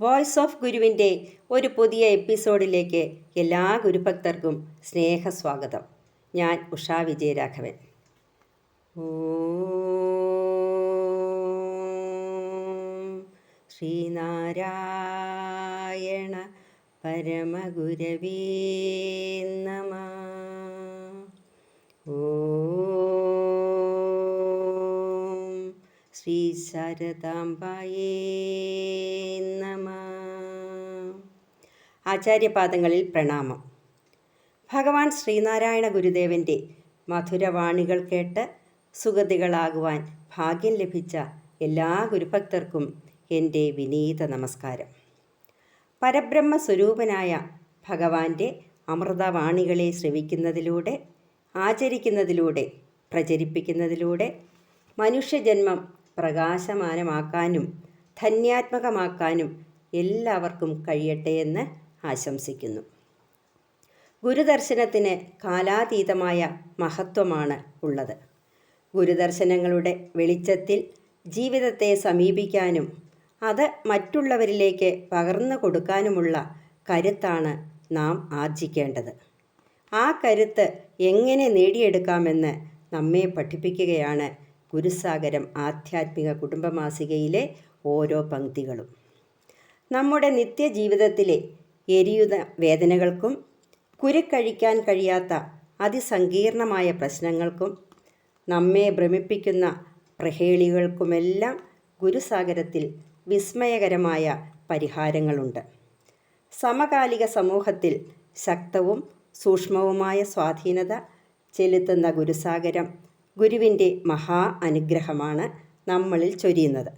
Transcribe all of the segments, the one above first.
Voice of ഗുരുവിന്റെ ഒരു പുതിയ എപ്പിസോഡിലേക്ക് എല്ലാ ഗുരുഭക്തർക്കും സ്നേഹസ്വാഗതം. ഞാൻ ഉഷാ വിജയരാഘവൻ. ശ്രീനാരായണ പരമഗുരവീ നമ. ഓം ശ്രീ ശാരദാംബായേ നമ. ആചാര്യപാദങ്ങളിൽ പ്രണാമം. ഭഗവാൻ ശ്രീനാരായണ ഗുരുദേവന്റെ മധുരവാണികൾ കേട്ട് സുഗതികളാകുവാൻ ഭാഗ്യം ലഭിച്ച എല്ലാ ഗുരുഭക്തർക്കും എന്റെ വിനീത നമസ്കാരം. പരബ്രഹ്മ സ്വരൂപനായ ഭഗവാന്റെ അമൃതവാണികളെ ശ്രവിക്കുന്നതിലൂടെ ആചരിക്കുന്നതിലൂടെ പ്രചരിപ്പിക്കുന്നതിലൂടെ മനുഷ്യജന്മം പ്രകാശമാനമാക്കാനും ധന്യാത്മകമാക്കാനും എല്ലാവർക്കും കഴിയട്ടെ എന്ന് ആശംസിക്കുന്നു. ഗുരുദർശനത്തിന് കാലാതീതമായ മഹത്വമാണ് ഉള്ളത്. ഗുരുദർശനങ്ങളുടെ വെളിച്ചത്തിൽ ജീവിതത്തെ സമീപിക്കാനും അത് മറ്റുള്ളവരിലേക്ക് പകർന്നു കൊടുക്കാനുമുള്ള കരുത്താണ് നാം ആർജിക്കേണ്ടത്. ആ കരുത്ത് എങ്ങനെ നേടിയെടുക്കാമെന്ന് നമ്മെ പഠിപ്പിക്കുകയാണ് ഗുരുസാഗരം ആധ്യാത്മിക കുടുംബമാസികയിലെ ഓരോ പങ്ക്തികളും. നമ്മുടെ നിത്യജീവിതത്തിലെ എരിയുന്ന വേദനകൾക്കും കുരുക്കഴിക്കാൻ കഴിയാത്ത അതിസങ്കീർണമായ പ്രശ്നങ്ങൾക്കും നമ്മെ ഭ്രമിപ്പിക്കുന്ന പ്രഹേളികൾക്കുമെല്ലാം ഗുരുസാഗരത്തിൽ വിസ്മയകരമായ പരിഹാരങ്ങളുണ്ട്. സമകാലിക സമൂഹത്തിൽ ശക്തവും സൂക്ഷ്മവുമായ സ്വാധീനത ചെലുത്തുന്ന ഗുരുസാഗരം ഗുരുവിന്റെ മഹാ അനുഗ്രഹമാണ് നമ്മളിൽ ചൊരിയുന്നത്.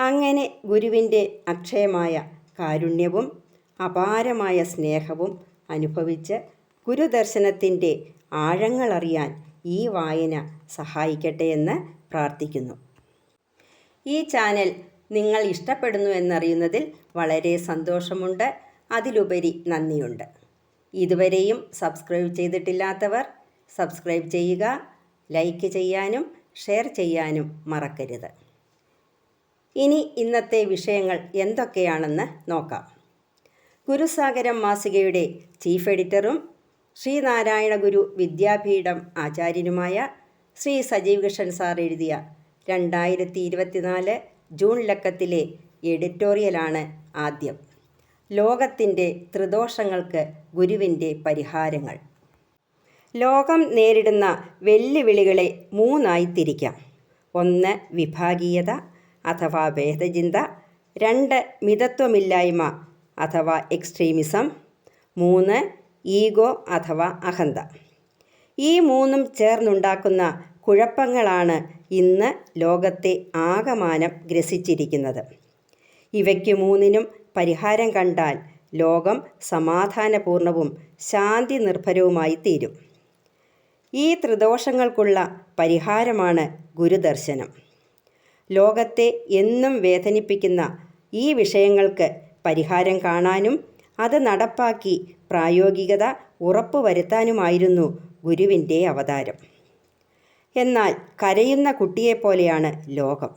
അങ്ങനെ ഗുരുവിന്റെ അക്ഷയമായ കാരുണ്യവും അപാരമായ സ്നേഹവും അനുഭവിച്ച് ഗുരുദർശനത്തിന്റെ ആഴങ്ങളറിയാൻ ഈ വായന സഹായിക്കട്ടെ എന്ന് പ്രാർത്ഥിക്കുന്നു. ഈ ചാനൽ നിങ്ങൾ ഇഷ്ടപ്പെടുന്നു എന്നറിയുന്നതിൽ വളരെ സന്തോഷമുണ്ട്. അതിലുപരി നന്ദിയുണ്ട്. ഇതുവരെയും സബ്സ്ക്രൈബ് ചെയ്തിട്ടില്ലാത്തവർ സബ്സ്ക്രൈബ് ചെയ്യുക. ലൈക്ക് ചെയ്യാനും ഷെയർ ചെയ്യാനും മറക്കരുത്. ഇനി ഇന്നത്തെ വിഷയങ്ങൾ എന്തൊക്കെയാണെന്ന് നോക്കാം. ഗുരുസാഗരം മാസികയുടെ ചീഫ് എഡിറ്ററും ശ്രീനാരായണ ഗുരു വിദ്യാപീഠം ആചാര്യനുമായ ശ്രീ സജീവ് കൃഷ്ണൻ സാർ എഴുതിയ രണ്ടായിരത്തി ഇരുപത്തിനാല് ജൂൺ ലക്കത്തിലെ എഡിറ്റോറിയലാണ് ആദ്യം. ലോകത്തിന്റെ ത്രിദോഷങ്ങൾക്ക് ഗുരുവിന്റെ പരിഹാരങ്ങൾ. ലോകം നേരിടുന്ന വെല്ലുവിളികളെ മൂന്നായി തിരിക്കാം. ഒന്ന് വിഭാഗീയത അഥവാ ഭേദചിന്ത. രണ്ട് മിതത്വമില്ലായ്മ അഥവാ എക്സ്ട്രീമിസം. മൂന്ന് ഈഗോ അഥവാ അഹന്ത. ഈ മൂന്നും ചേർന്നുണ്ടാക്കുന്ന കുഴപ്പങ്ങളാണ് ഇന്ന് ലോകത്തെ ആകമാനം ഗ്രസിച്ചിരിക്കുന്നത്. ഇവയ്ക്ക് മൂന്നിനും പരിഹാരം കണ്ടാൽ ലോകം സമാധാനപൂർണവും ശാന്തി നിർഭരവുമായി തീരും. ഈ ത്രിദോഷങ്ങൾക്കുള്ള പരിഹാരമാണ് ഗുരുദർശനം. ലോകത്തെ എന്നും വേദനിപ്പിക്കുന്ന ഈ വിഷയങ്ങൾക്ക് പരിഹാരം കാണാനും അത് നടപ്പാക്കി പ്രായോഗികത ഉറപ്പുവരുത്താനുമായിരുന്നു ഗുരുവിന്റെ അവതാരം. എന്നാൽ കരയുന്ന കുട്ടിയെപ്പോലെയാണ് ലോകം.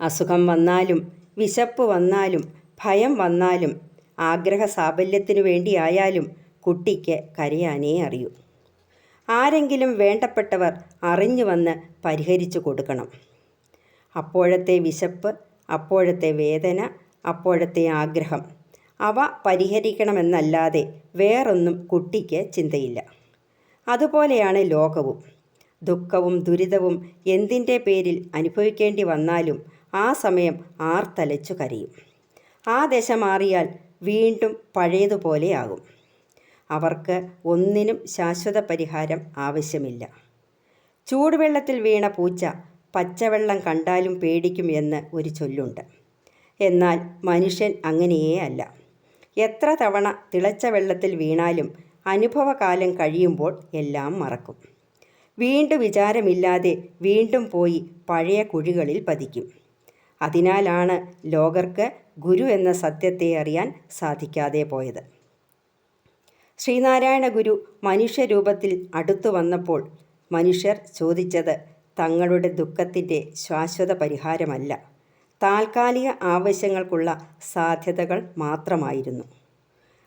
അസുഖം വന്നാലും വിശപ്പ് വന്നാലും ഭയം വന്നാലും ആഗ്രഹ സാഫല്യത്തിനു വേണ്ടിയായാലും കുട്ടിക്ക് കരയാനേ അറിയൂ. ആരെങ്കിലും വേണ്ടപ്പെട്ടവർ അറിഞ്ഞു വന്ന് പരിഹരിച്ചു കൊടുക്കണം. അപ്പോഴത്തെ വിശപ്പ് അപ്പോഴത്തെ വേദന അപ്പോഴത്തെ ആഗ്രഹം അവ പരിഹരിക്കണമെന്നല്ലാതെ വേറൊന്നും കുട്ടിക്ക് ചിന്തയില്ല. അതുപോലെയാണ് ലോകവും. ദുഃഖവും ദുരിതവും എന്തിന്റെ പേരിൽ അനുഭവിക്കേണ്ടി വന്നാലും ആ സമയം ആർത്തലച്ചു കരയും. ആ ദശ മാറിയാൽ വീണ്ടും പഴയതുപോലെയാകും അവർക്ക് ഒന്നിനും ശാശ്വത പരിഹാരം ആവശ്യമില്ല. ചൂടുവെള്ളത്തിൽ വീണ പൂച്ച പച്ചവെള്ളം കണ്ടാലും പേടിക്കും എന്ന് ഒരു ചൊല്ലുണ്ട്. എന്നാൽ മനുഷ്യൻ അങ്ങനെയേ അല്ല എത്ര തവണ തിളച്ച വെള്ളത്തിൽ വീണാലും അനുഭവകാലം കഴിയുമ്പോൾ എല്ലാം മറക്കും. വീണ്ടും വിചാരമില്ലാതെ വീണ്ടും പോയി പഴയ കുഴികളിൽ പതിക്കും. അതിനാലാണ് ലോകർക്ക് ഗുരു എന്ന സത്യത്തെ അറിയാൻ സാധിക്കാതെ പോയത്. ശ്രീനാരായണ ഗുരു മനുഷ്യരൂപത്തിൽ അടുത്തു വന്നപ്പോൾ മനുഷ്യർ ചോദിച്ചത് തങ്ങളുടെ ദുഃഖത്തിന്റെ ശാശ്വത പരിഹാരമല്ല. താൽക്കാലിക ആവശ്യങ്ങൾക്കുള്ള സാധ്യതകൾ മാത്രമായിരുന്നു.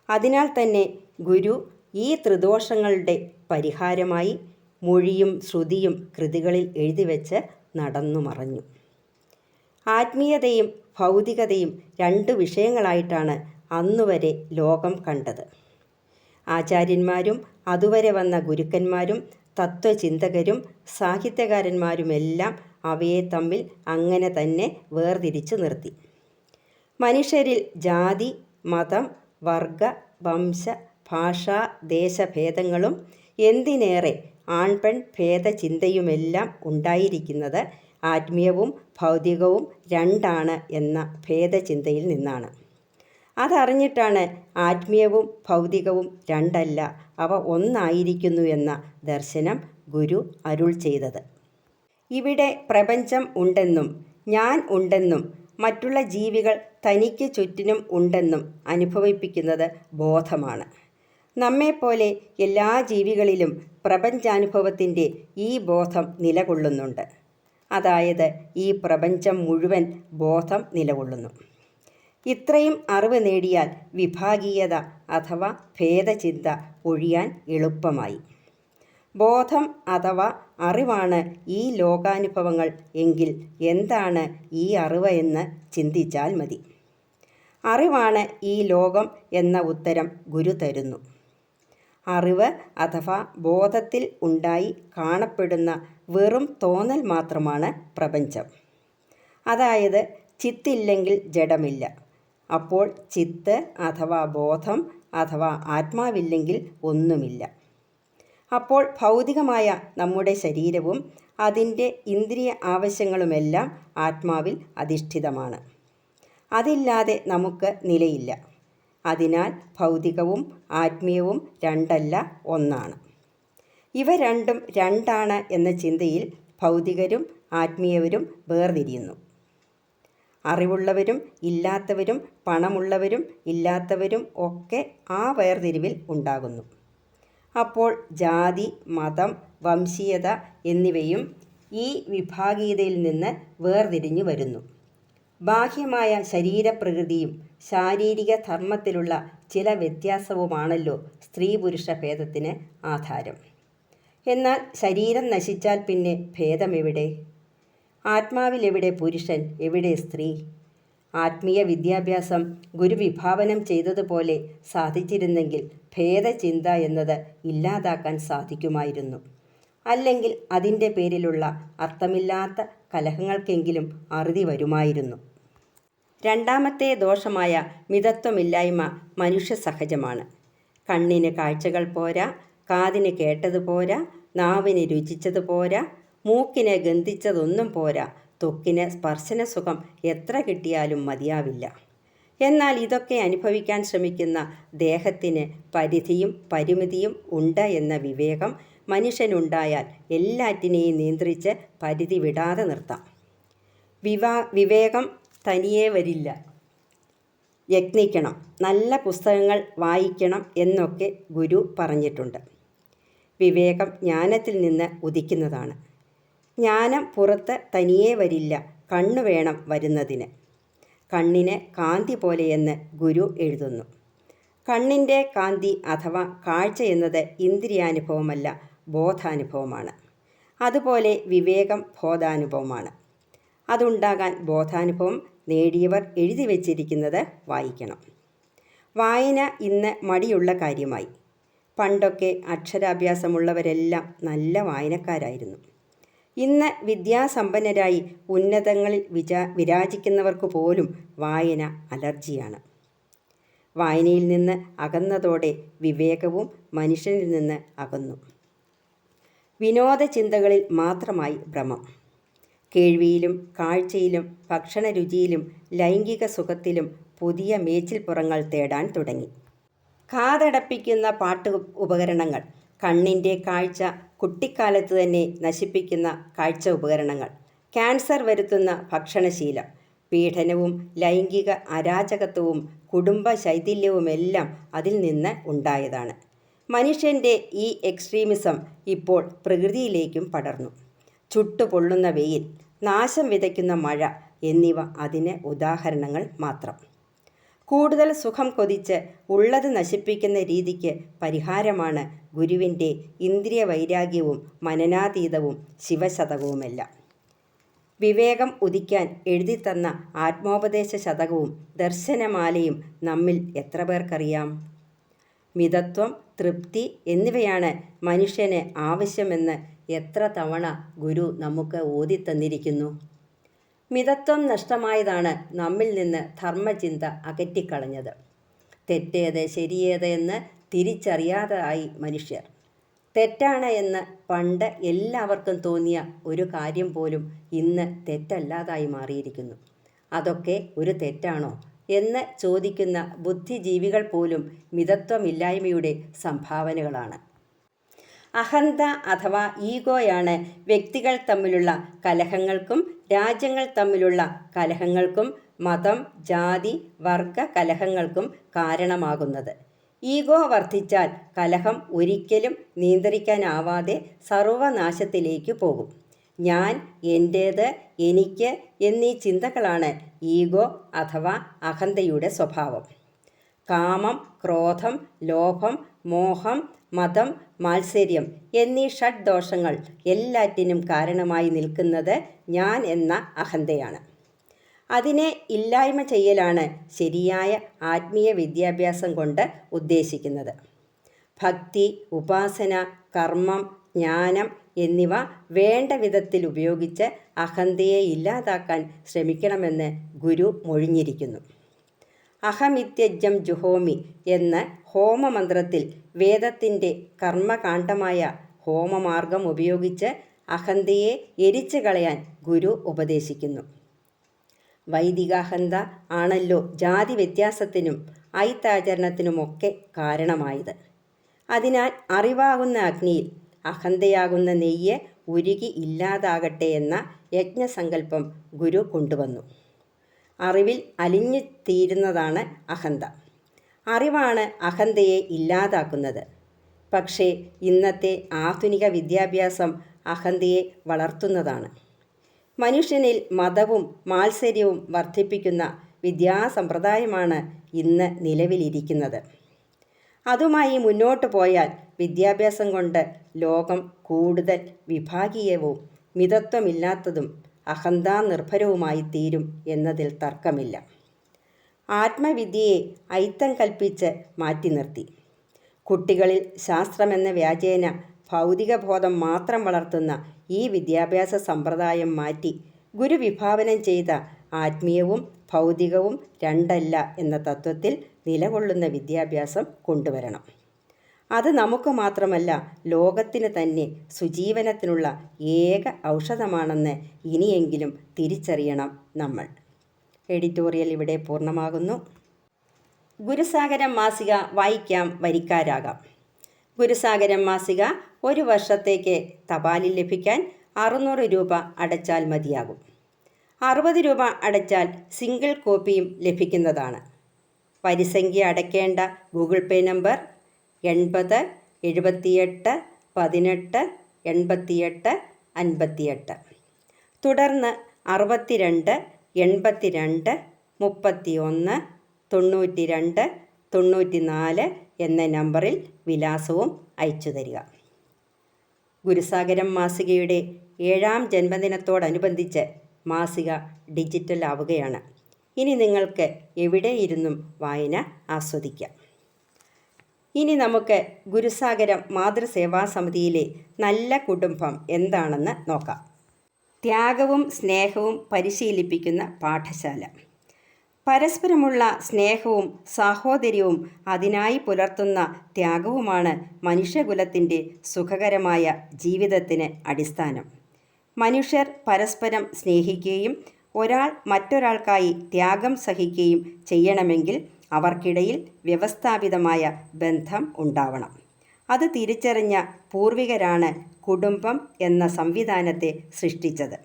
അതിനാൽ തന്നെ ഗുരു ഈ ത്രിദോഷങ്ങളുടെ പരിഹാരമായി മൊഴിയും ശ്രുതിയും കൃതികളിൽ എഴുതി വെച്ച് നടന്നു മറഞ്ഞു. ആത്മീയതയും ഭൗതികതയും രണ്ട് വിഷയങ്ങളായിട്ടാണ് അന്നുവരെ ലോകം കണ്ടത്. ആചാര്യന്മാരും അതുവരെ വന്ന ഗുരുക്കന്മാരും തത്വചിന്തകരും സാഹിത്യകാരന്മാരുമെല്ലാം അവയെ തമ്മിൽ അങ്ങനെ തന്നെ വേർതിരിച്ചു നിർത്തി. മനുഷ്യരിൽ ജാതി മതം വർഗ വംശ ഭാഷ ദേശഭേദങ്ങളും എന്തിനേറെ ആൺപെൺ ഭേദചിന്തയുമെല്ലാം ഉണ്ടായിരിക്കുന്നത് ആത്മീയവും ഭൗതികവും രണ്ടാണ് എന്ന ഭേദചിന്തയിൽ നിന്നാണ്. അതറിഞ്ഞിട്ടാണ് ആത്മീയവും ഭൗതികവും രണ്ടല്ല അവ ഒന്നായിരിക്കുന്നു എന്ന ദർശനം ഗുരു അരുൾ ചെയ്തത്. ഇവിടെ പ്രപഞ്ചം ഉണ്ടെന്നും ഞാൻ ഉണ്ടെന്നും മറ്റുള്ള ജീവികൾ തനിക്ക് ചുറ്റിനും ഉണ്ടെന്നും അനുഭവിപ്പിക്കുന്നത് ബോധമാണ്. നമ്മെപ്പോലെ എല്ലാ ജീവികളിലും പ്രപഞ്ചാനുഭവത്തിന്റെ ഈ ബോധം നിലകൊള്ളുന്നുണ്ട്. അതായത് ഈ പ്രപഞ്ചം മുഴുവൻ ബോധം നിലകൊള്ളുന്നു. ഇത്രയും അറിവ് നേടിയാൽ വിഭാഗീയത അഥവാ ഭേദചിന്ത ഒഴിയാൻ എളുപ്പമായി. ബോധം അഥവാ അറിവാണ് ഈ ലോകാനുഭവങ്ങൾ എങ്കിൽ എന്താണ് ഈ അറിവ് എന്ന് ചിന്തിച്ചാൽ മതി. അറിവാണ് ഈ ലോകം എന്ന ഉത്തരം ഗുരു തരുന്നു. അറിവ് അഥവാ ബോധത്തിൽ ഉണ്ടായി കാണപ്പെടുന്ന വെറും തോന്നൽ മാത്രമാണ് പ്രപഞ്ചം. അതായത് ചിത്തില്ലെങ്കിൽ ജഡമില്ല. അപ്പോൾ ചിത്ത് അഥവാ ബോധം അഥവാ ആത്മാവില്ലെങ്കിൽ ഒന്നുമില്ല. അപ്പോൾ ഭൗതികമായ നമ്മുടെ ശരീരവും അതിന്റെ ഇന്ദ്രിയ ആവശ്യങ്ങളുമെല്ലാം ആത്മാവിൽ അധിഷ്ഠിതമാണ്. അതില്ലാതെ നമുക്ക് നിലയില്ല. അതിനാൽ ഭൗതികവും ആത്മീയവും രണ്ടല്ല ഒന്നാണ്. ഇവ രണ്ടും രണ്ടാണ് എന്ന ചിന്തയിൽ ഭൗതികരും ആത്മീയവരും വേർതിരിയുന്നു. അറിവുള്ളവരും ഇല്ലാത്തവരും പണമുള്ളവരും ഇല്ലാത്തവരും ഒക്കെ ആ വേർതിരിവിൽ ഉണ്ടാകുന്നു. അപ്പോൾ ജാതി മതം വംശീയത എന്നിവയും ഈ വിഭാഗീയതയിൽ നിന്ന് വേർതിരിഞ്ഞു വരുന്നു. ബാഹ്യമായ ശരീരപ്രകൃതിയും ശാരീരിക ധർമ്മത്തിലുള്ള ചില വ്യത്യാസവുമാണല്ലോ സ്ത്രീ പുരുഷ ഭേദത്തിന് ആധാരം. എന്നാൽ ശരീരം നശിച്ചാൽ പിന്നെ ഭേദമെവിടെ? ആത്മാവിൽ എവിടെ പുരുഷൻ എവിടെ സ്ത്രീ? ആത്മീയ വിദ്യാഭ്യാസം ഗുരുവിഭാവനം ചെയ്തതുപോലെ സാധിച്ചിരുന്നെങ്കിൽ ഭേദചിന്ത എന്നത് ഇല്ലാതാക്കാൻ സാധിക്കുമായിരുന്നു. അല്ലെങ്കിൽ അതിന്റെ പേരിലുള്ള അർത്ഥമില്ലാത്ത കലഹങ്ങൾക്കെങ്കിലും അറുതി വരുമായിരുന്നു. രണ്ടാമത്തെ ദോഷമായ മിതത്വമില്ലായ്മ മനുഷ്യ സഹജമാണ് കണ്ണിന് കാഴ്ചകൾ പോരാ കാതിന് കേട്ടത് പോരാ നാവിന് രുചിച്ചത് പോരാ മൂക്കിന് ഗന്ധിച്ചതൊന്നും പോരാ. ത്വക്കിന് സ്പർശന സുഖം എത്ര കിട്ടിയാലും മതിയാവില്ല. എന്നാൽ ഇതൊക്കെ അനുഭവിക്കാൻ ശ്രമിക്കുന്ന ദേഹത്തിന് പരിധിയും പരിമിതിയും ഉണ്ട് എന്ന വിവേകം മനുഷ്യനുണ്ടായാൽ എല്ലാറ്റിനെയും നിയന്ത്രിച്ച് പരിധി വിടാതെ നിർത്താം. വിവാ വിവേകം തനിയേ വരില്ല. യത്നിക്കണം. നല്ല പുസ്തകങ്ങൾ വായിക്കണം എന്നൊക്കെ ഗുരു പറഞ്ഞിട്ടുണ്ട്. വിവേകം ജ്ഞാനത്തിൽ നിന്ന് ഉദിക്കുന്നതാണ്. ജ്ഞാനം പുറത്ത് തനിയെ വരില്ല. കണ്ണു വേണം വരുന്നതിന്. കണ്ണിന് കാന്തി പോലെയെന്ന് ഗുരു എഴുതുന്നു. കണ്ണിന്റെ കാന്തി അഥവാ കാഴ്ച എന്നത് ഇന്ദ്രിയാനുഭവമല്ല ബോധാനുഭവമാണ്. അതുപോലെ വിവേകം ബോധാനുഭവമാണ്. അതുണ്ടാകാൻ ബോധാനുഭവം നേടിയവർ എഴുതി വച്ചിരിക്കുന്നത് വായിക്കണം. വായന ഇന്ന് മടിയുള്ള കാര്യമായി. പണ്ടൊക്കെ അക്ഷരാഭ്യാസമുള്ളവരെല്ലാം നല്ല വായനക്കാരായിരുന്നു. ഇന്ന് വിദ്യാസമ്പന്നരായി ഉന്നതങ്ങളിൽ വിചാ വിരാജിക്കുന്നവർക്ക് പോലും വായന അലർജിയാണ്. വായനയിൽ നിന്ന് അകന്നതോടെ വിവേകവും മനുഷ്യനിൽ നിന്ന് അകന്നു. വിനോദ ചിന്തകളിൽ മാത്രമായി ഭ്രമം. കേൾവിയിലും കാഴ്ചയിലും ഭക്ഷണ രുചിയിലും ലൈംഗിക സുഖത്തിലും പുതിയ മേച്ചിൽപ്പുറങ്ങൾ തേടാൻ തുടങ്ങി. കാതടപ്പിക്കുന്ന പാട്ട് ഉപകരണങ്ങൾ കണ്ണിന്റെ കാഴ്ച കുട്ടിക്കാലത്ത് തന്നെ നശിപ്പിക്കുന്ന കാഴ്ച ഉപകരണങ്ങൾ. ക്യാൻസർ വരുത്തുന്ന ഭക്ഷണശീലം. പീഡനവും ലൈംഗിക അരാജകത്വവും കുടുംബ ശൈഥില്യവുമെല്ലാം അതിൽ നിന്ന് ഉണ്ടായതാണ്. മനുഷ്യന്റെ ഈ എക്സ്ട്രീമിസം ഇപ്പോൾ പ്രകൃതിയിലേക്കും പടർന്നു. ചുട്ടുപൊള്ളുന്ന വെയിൽ നാശം വിതയ്ക്കുന്ന മഴ എന്നിവ അതിന് ഉദാഹരണങ്ങൾ മാത്രം. കൂടുതൽ സുഖം കൊതിച്ച് ഉള്ളത് നശിപ്പിക്കുന്ന രീതിക്ക് പരിഹാരമാണ് ഗുരുവിന്റെ ഇന്ദ്രിയ വൈരാഗ്യവും മനനാതീതവും ശിവശതകവുമെല്ലാം. വിവേകം ഉദിക്കാൻ എഴുതിത്തന്ന ആത്മോപദേശ ശതകവും ദർശനമാലയും നമ്മിൽ എത്ര പേർക്കറിയാം? മിതത്വം തൃപ്തി എന്നിവയാണ് മനുഷ്യന് ആവശ്യമെന്ന് എത്ര തവണ ഗുരു നമുക്ക് ഓതിത്തന്നിരിക്കുന്നു? മിതത്വം നഷ്ടമായതാണ് നമ്മിൽ നിന്ന് ധർമ്മചിന്ത അകറ്റിക്കളഞ്ഞത്. തെറ്റേത് ശരിയേത് എന്ന് തിരിച്ചറിയാതായി മനുഷ്യർ. തെറ്റാണ് എന്ന് പണ്ട് എല്ലാവർക്കും തോന്നിയ ഒരു കാര്യം പോലും ഇന്ന് തെറ്റല്ലാതായി മാറിയിരിക്കുന്നു. അതൊക്കെ ഒരു തെറ്റാണോ എന്ന് ചോദിക്കുന്ന ബുദ്ധിജീവികൾ പോലും മിതത്വമില്ലായ്മയുടെ സംഭാവനകളാണ്. അഹന്ത അഥവാ ഈഗോയാണ് വ്യക്തികൾ തമ്മിലുള്ള കലഹങ്ങൾക്കും രാജ്യങ്ങൾ തമ്മിലുള്ള കലഹങ്ങൾക്കും മതം ജാതി വർഗ കലഹങ്ങൾക്കും കാരണമാകുന്നത്. ഈഗോ വർദ്ധിച്ചാൽ കലഹം ഒരിക്കലും നിയന്ത്രിക്കാനാവാതെ സർവനാശത്തിലേക്ക് പോകും. ഞാൻ എന്റേത് എനിക്ക് എന്നീ ചിന്തകളാണ് ഈഗോ അഥവാ അഹന്തയുടെ സ്വഭാവം. കാമം ക്രോധം ലോഭം മോഹം മതം മാത്സര്യം എന്നീ ഷഡ് ദോഷങ്ങൾ എല്ലാറ്റിനും കാരണമായി നിൽക്കുന്നത് ഞാൻ എന്ന അഹന്തയാണ്. അതിനെ ഇല്ലായ്മ ചെയ്യലാണ് ശരിയായ ആത്മീയ വിദ്യാഭ്യാസം കൊണ്ട് ഉദ്ദേശിക്കുന്നത്. ഭക്തി ഉപാസന കർമ്മം ജ്ഞാനം എന്നിവ വേണ്ട വിധത്തിൽ ഉപയോഗിച്ച് അഹന്തയെ ഇല്ലാതാക്കാൻ ശ്രമിക്കണമെന്ന് ഗുരു മൊഴിഞ്ഞിരിക്കുന്നു. അഹമിത്യജം ജുഹോമി എന്ന ഹോമമന്ത്രത്തിൽ വേദത്തിന്റെ കർമ്മകാണ്ഡമായ ഹോമമാർഗം ഉപയോഗിച്ച് അഹന്തയെ എരിച്ചു കളയാൻ ഗുരു ഉപദേശിക്കുന്നു. വൈദികാഹന്ത ആണല്ലോ ജാതി വ്യത്യാസത്തിനും ഐത്താചരണത്തിനുമൊക്കെ കാരണമായത്. അതിനാൽ അറിവാകുന്ന അഗ്നിയിൽ അഹന്തയാകുന്ന നെയ്യ് ഉരുകി ഇല്ലാതാകട്ടെ എന്ന യജ്ഞസങ്കല്പം ഗുരു കൊണ്ടുവന്നു. അറിവിൽ അലിഞ്ഞു തീരുന്നതാണ് അഹന്ത. അറിവാണ് അഹന്തയെ ഇല്ലാതാക്കുന്നത്. പക്ഷേ ഇന്നത്തെ ആധുനിക വിദ്യാഭ്യാസം അഹന്തയെ വളർത്തുന്നതാണ്. മനുഷ്യനിൽ മതവും മാത്സര്യവും വർദ്ധിപ്പിക്കുന്ന വിദ്യാസമ്പ്രദായമാണ് ഇന്ന് നിലവിലിരിക്കുന്നത്. അതുമായി മുന്നോട്ട് പോയാൽ വിദ്യാഭ്യാസം കൊണ്ട് ലോകം കൂടുതൽ വിഭാഗീയവും മിതത്വമില്ലാത്തതും അഹന്താ നിർഭരവുമായി തീരും എന്നതിൽ തർക്കമില്ല. ആത്മവിദ്യയെ ഐത്തം കൽപ്പിച്ച് മാറ്റി നിർത്തി. കുട്ടികളിൽ ശാസ്ത്രമെന്ന വ്യാജേന ഭൗതികബോധം മാത്രം വളർത്തുന്ന ഈ വിദ്യാഭ്യാസ സമ്പ്രദായം മാറ്റി ഗുരുവിഭാവനം ചെയ്ത ആത്മീയവും ഭൗതികവും രണ്ടല്ല എന്ന തത്വത്തിൽ നിലകൊള്ളുന്ന വിദ്യാഭ്യാസം കൊണ്ടുവരണം. അത് നമുക്ക് മാത്രമല്ല ലോകത്തിന് തന്നെ സുജീവനത്തിനുള്ള ഏക ഔഷധമാണെന്ന് ഇനിയെങ്കിലും തിരിച്ചറിയണം നമ്മൾ. എഡിറ്റോറിയൽ ഇവിടെ പൂർണമാകുന്നു. ഗുരുസാഗരം മാസിക വായിക്കാം വരിക്കാരാകാം. ഗുരുസാഗരം മാസിക ഒരു വർഷത്തേക്ക് തപാലിൽ ലഭിക്കാൻ അറുന്നൂറ് രൂപ അടച്ചാൽ മതിയാകും. അറുപത് രൂപ അടച്ചാൽ സിംഗിൾ കോപ്പിയും ലഭിക്കുന്നതാണ്. പരിസംഖ്യ അടയ്ക്കേണ്ട ഗൂഗിൾ പേ നമ്പർ എൺപത് എഴുപത്തിയെട്ട് പതിനെട്ട് എൺപത്തിയെട്ട് അൻപത്തിയെട്ട്. തുടർന്ന് അറുപത്തിരണ്ട് എൺപത്തിരണ്ട് മുപ്പത്തി ഒന്ന് തൊണ്ണൂറ്റി രണ്ട് തൊണ്ണൂറ്റി നാല് എന്ന നമ്പറിൽ വിലാസവും അയച്ചു തരിക. ഗുരുസാഗരം മാസികയുടെ ഏഴാം ജന്മദിനത്തോടനുബന്ധിച്ച് മാസിക ഡിജിറ്റൽ ആവുകയാണ് ഇനി നിങ്ങൾക്ക് എവിടെയിരുന്നും വായന ആസ്വദിക്കാം. ഇനി നമുക്ക് ഗുരുസാഗരം മാതൃസേവാ സമിതിയിലെ നല്ല കുടുംബം എന്താണെന്ന് നോക്കാം. ത്യാഗവും സ്നേഹവും പരിശീലിപ്പിക്കുന്ന പാഠശാല. പരസ്പരമുള്ള സ്നേഹവും സാഹോദര്യവും അതിനായി പുലർത്തുന്ന ത്യാഗവുമാണ് മനുഷ്യകുലത്തിന്റെ സുഖകരമായ ജീവിതത്തിന് അടിസ്ഥാനം. മനുഷ്യർ പരസ്പരം സ്നേഹിക്കുകയും ഒരാൾ മറ്റൊരാൾക്കായി ത്യാഗം സഹിക്കുകയും ചെയ്യണമെങ്കിൽ അവർക്കിടയിൽ വ്യവസ്ഥാപിതമായ ബന്ധം ഉണ്ടാവണം. അത് തിരിച്ചറിഞ്ഞ പൂർവികരാണ് കുടുംബം എന്ന സംവിധാനത്തെ സൃഷ്ടിച്ചത്.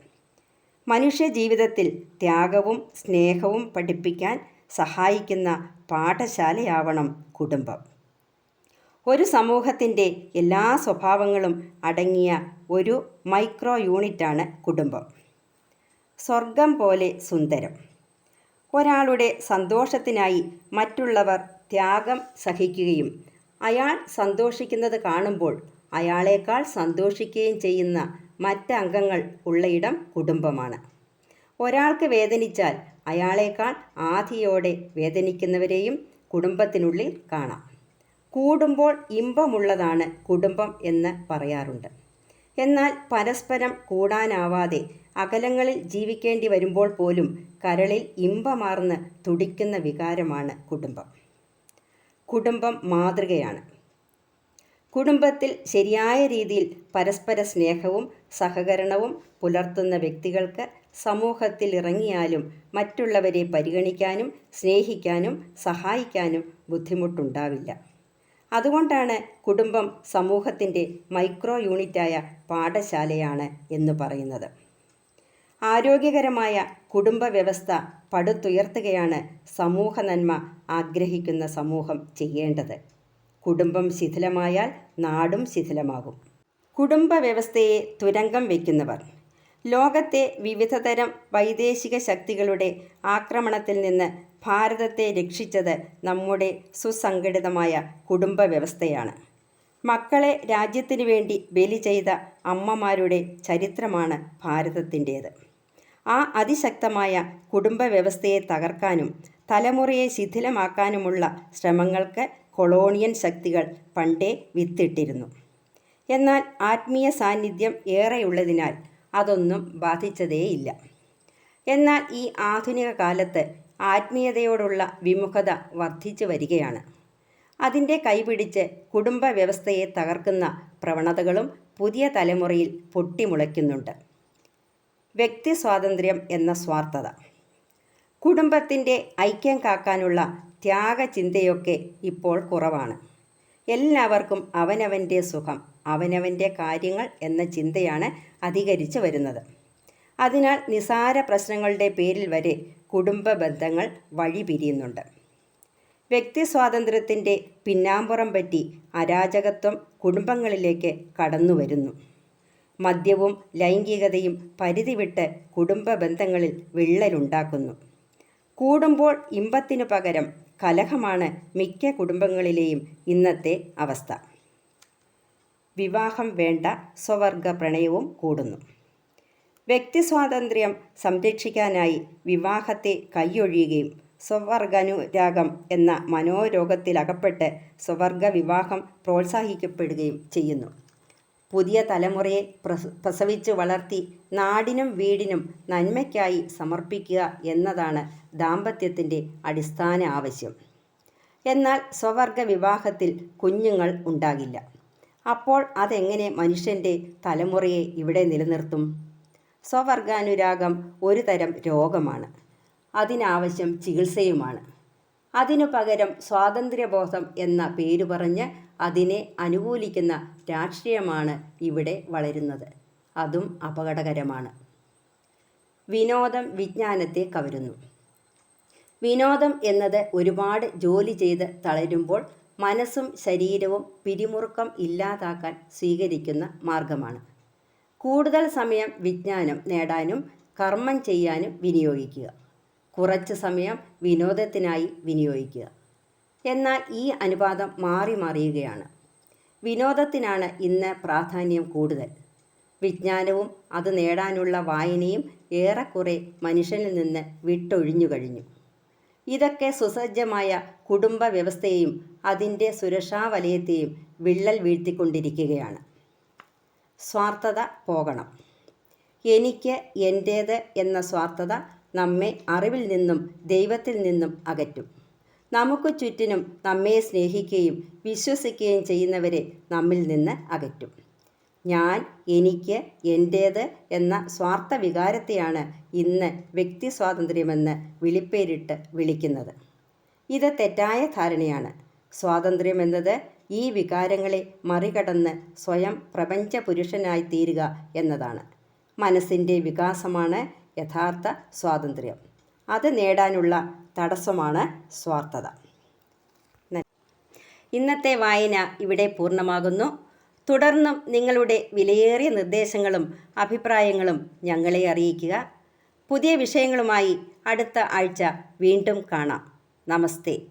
മനുഷ്യ ജീവിതത്തിൽ ത്യാഗവും സ്നേഹവും പഠിപ്പിക്കാൻ സഹായിക്കുന്ന പാഠശാലയാവണം കുടുംബം. ഒരു സമൂഹത്തിന്റെ എല്ലാ സ്വഭാവങ്ങളും അടങ്ങിയ ഒരു മൈക്രോ യൂണിറ്റാണ് കുടുംബം. സ്വർഗം പോലെ സുന്ദരം. ഒരാളുടെ സന്തോഷത്തിനായി മറ്റുള്ളവർ ത്യാഗം സഹിക്കുകയും അയാൾ സന്തോഷിക്കുന്നത് കാണുമ്പോൾ അയാളേക്കാൾ സന്തോഷിക്കുകയും ചെയ്യുന്ന മറ്റംഗങ്ങൾ ഉള്ളയിടം കുടുംബമാണ്. ഒരാൾക്ക് വേദനിച്ചാൽ അയാളേക്കാൾ ആധിയോടെ വേദനിക്കുന്നവരെയും കുടുംബത്തിനുള്ളിൽ കാണാം. കൂടുമ്പോൾ ഇമ്പമുള്ളതാണ് കുടുംബം എന്ന് പറയാറുണ്ട്. എന്നാൽ പരസ്പരം കൂടാനാവാതെ അകലങ്ങളിൽ ജീവിക്കേണ്ടി വരുമ്പോൾ പോലും കരളിൽ ഇമ്പമാർന്ന് തുടിക്കുന്ന വികാരമാണ് കുടുംബം. കുടുംബം മാതൃകയാണ്. കുടുംബത്തിൽ ശരിയായ രീതിയിൽ പരസ്പര സ്നേഹവും സഹകരണവും പുലർത്തുന്ന വ്യക്തികൾക്ക് സമൂഹത്തിൽ ഇറങ്ങിയാലും മറ്റുള്ളവരെ പരിഗണിക്കാനും സ്നേഹിക്കാനും സഹായിക്കാനും ബുദ്ധിമുട്ടുണ്ടാവില്ല. അതുകൊണ്ടാണ് കുടുംബം സമൂഹത്തിന്റെ മൈക്രോ യൂണിറ്റായ പാഠശാലയാണ് എന്ന് പറയുന്നത്. ആരോഗ്യകരമായ കുടുംബ വ്യവസ്ഥ പടുത്തുയർത്തുകയാണ് സമൂഹ നന്മ ആഗ്രഹിക്കുന്ന സമൂഹം ചെയ്യേണ്ടത്. കുടുംബം ശിഥിലമായാൽ നാടും ശിഥിലമാകും. കുടുംബ വ്യവസ്ഥയെ തുരങ്കം വയ്ക്കുന്നവർ. ലോകത്തെ വിവിധതരം വൈദേശിക ശക്തികളുടെ ആക്രമണത്തിൽ നിന്ന് ഭാരതത്തെ രക്ഷിച്ചത് നമ്മുടെ സുസംഘടിതമായ കുടുംബ വ്യവസ്ഥയാണ്. മക്കളെ രാജ്യത്തിനു വേണ്ടി ബലി ചെയ്ത അമ്മമാരുടെ ചരിത്രമാണ് ഭാരതത്തിന്റേത്. ആ അതിശക്തമായ കുടുംബ വ്യവസ്ഥയെ തകർക്കാനും തലമുറയെ ശിഥിലമാക്കാനുമുള്ള ശ്രമങ്ങൾക്ക് കൊളോണിയൻ ശക്തികൾ പണ്ടേ വിത്തിട്ടിരുന്നു. എന്നാൽ ആത്മീയ സാന്നിധ്യം ഏറെയുള്ളതിനാൽ അതൊന്നും ബാധിച്ചതേയില്ല. എന്നാൽ ഈ ആധുനിക കാലത്ത് ആത്മീയതയോടുള്ള വിമുഖത വർദ്ധിച്ചു വരികയാണ്. അതിന്റെ കൈപിടിച്ച് കുടുംബ വ്യവസ്ഥയെ തകർക്കുന്ന പ്രവണതകളും പുതിയ തലമുറയിൽ പൊട്ടിമുളയ്ക്കുന്നുണ്ട്. വ്യക്തി സ്വാതന്ത്ര്യം എന്ന സ്വാർത്ഥത. കുടുംബത്തിന്റെ ഐക്യം കാക്കാനുള്ള ത്യാഗചിന്തയൊക്കെ ഇപ്പോൾ കുറവാണ്. എല്ലാവർക്കും അവനവന്റെ സുഖം അവനവന്റെ കാര്യങ്ങൾ എന്ന ചിന്തയാണ് അധികരിച്ചു വരുന്നത്. അതിനാൽ നിസാര പ്രശ്നങ്ങളുടെ പേരിൽ വരെ കുടുംബ ബന്ധങ്ങൾ വഴിപിരിയുന്നുണ്ട് വ്യക്തി സ്വാതന്ത്ര്യത്തിന്റെ പിന്നാമ്പുറം പറ്റി അരാജകത്വം കുടുംബങ്ങളിലേക്ക് കടന്നു വരുന്നു. മദ്യവും ലൈംഗികതയും പരിധിവിട്ട് കുടുംബ ബന്ധങ്ങളിൽ വിള്ളലുണ്ടാക്കുന്നു. കൂടുമ്പോൾ ഇമ്പത്തിനു പകരം കലഹമാണ് മിക്ക കുടുംബങ്ങളിലെയും ഇന്നത്തെ അവസ്ഥ. വിവാഹം വേണ്ട സ്വവർഗ പ്രണയവും കൂടുന്നു. വ്യക്തി സ്വാതന്ത്ര്യം സംരക്ഷിക്കാനായി വിവാഹത്തെ കൈയൊഴിയുകയും സ്വവർഗാനുരാഗം എന്ന മനോരോഗത്തിലകപ്പെട്ട് സ്വവർഗ വിവാഹം പ്രോത്സാഹിക്കപ്പെടുകയും ചെയ്യുന്നു. പുതിയ തലമുറയെ പ്രസവിച്ച് വളർത്തി നാടിനും വീടിനും നന്മയ്ക്കായി സമർപ്പിക്കുക എന്നതാണ് ദാമ്പത്യത്തിന്റെ അടിസ്ഥാന ആവശ്യം. എന്നാൽ സ്വവർഗ വിവാഹത്തിൽ കുഞ്ഞുങ്ങൾ ഉണ്ടാകില്ല. അപ്പോൾ അതെങ്ങനെ മനുഷ്യന്റെ തലമുറയെ ഇവിടെ നിലനിർത്തും? സ്വവർഗാനുരാഗം ഒരു തരം രോഗമാണ്. അതിനാവശ്യം ചികിത്സയുമാണ്. അതിനു പകരം സ്വാതന്ത്ര്യബോധം എന്ന പേര് പറഞ്ഞ് അതിനെ അനുകൂലിക്കുന്ന രാഷ്ട്രീയമാണ് ഇവിടെ വളരുന്നത്. അതും അപകടകരമാണ്. വിനോദം വിജ്ഞാനത്തെ കവരുന്നു. വിനോദം എന്നത് ഒരുപാട് ജോലി ചെയ്ത് തളരുമ്പോൾ മനസ്സും ശരീരവും പിരിമുറുക്കം ഇല്ലാതാക്കാൻ സ്വീകരിക്കുന്ന മാർഗമാണ്. കൂടുതൽ സമയം വിജ്ഞാനം നേടാനും കർമ്മം ചെയ്യാനും വിനിയോഗിക്കുക. കുറച്ച് സമയം വിനോദത്തിനായി വിനിയോഗിക്കുക. എന്നാൽ ഈ അനുപാതം മാറി മറിയുകയാണ്. വിനോദത്തിനാണ് ഇന്ന് പ്രാധാന്യം കൂടുതൽ. വിജ്ഞാനവും അത് നേടാനുള്ള വായനയും ഏറെക്കുറെ മനുഷ്യനിൽ നിന്ന് വിട്ടൊഴിഞ്ഞു കഴിഞ്ഞു. ഇതൊക്കെ സുസജ്ജമായ കുടുംബ വ്യവസ്ഥയെയും അതിന്റെ സുരക്ഷാ വലയത്തെയും വിള്ളൽ വീഴ്ത്തിക്കൊണ്ടിരിക്കുകയാണ്. സ്വാർത്ഥത പോകണം. എനിക്ക് എന്റേത് എന്ന സ്വാർത്ഥത നമ്മെ അറിവിൽ നിന്നും ദൈവത്തിൽ നിന്നും അകറ്റും. നമുക്ക് ചുറ്റിനും നമ്മെ സ്നേഹിക്കുകയും വിശ്വസിക്കുകയും ചെയ്യുന്നവരെ നമ്മിൽ നിന്ന് അകറ്റും. ഞാൻ എനിക്ക് എന്റേത് എന്ന സ്വാർത്ഥ വികാരത്തെയാണ് ഇന്ന് വ്യക്തി സ്വാതന്ത്ര്യമെന്ന് വിളിപ്പേരിട്ട് വിളിക്കുന്നത്. ഇത് തെറ്റായ ധാരണയാണ്. സ്വാതന്ത്ര്യം എന്നത് ഈ വികാരങ്ങളെ മറികടന്ന് സ്വയം പ്രപഞ്ച പുരുഷനായി തീരുക എന്നതാണ്. മനസ്സിന്റെ വികാസമാണ് യഥാർത്ഥ സ്വാതന്ത്ര്യം. അത് നേടാനുള്ള തടസ്സമാണ് സ്വാർത്ഥത. ഇന്നത്തെ വായന ഇവിടെ പൂർണമാകുന്നു. തുടർന്നും നിങ്ങളുടെ വിലയേറിയ നിർദ്ദേശങ്ങളും അഭിപ്രായങ്ങളും ഞങ്ങളെ അറിയിക്കുക. പുതിയ വിഷയങ്ങളുമായി അടുത്ത ആഴ്ച വീണ്ടും കാണാം. നമസ്തേ.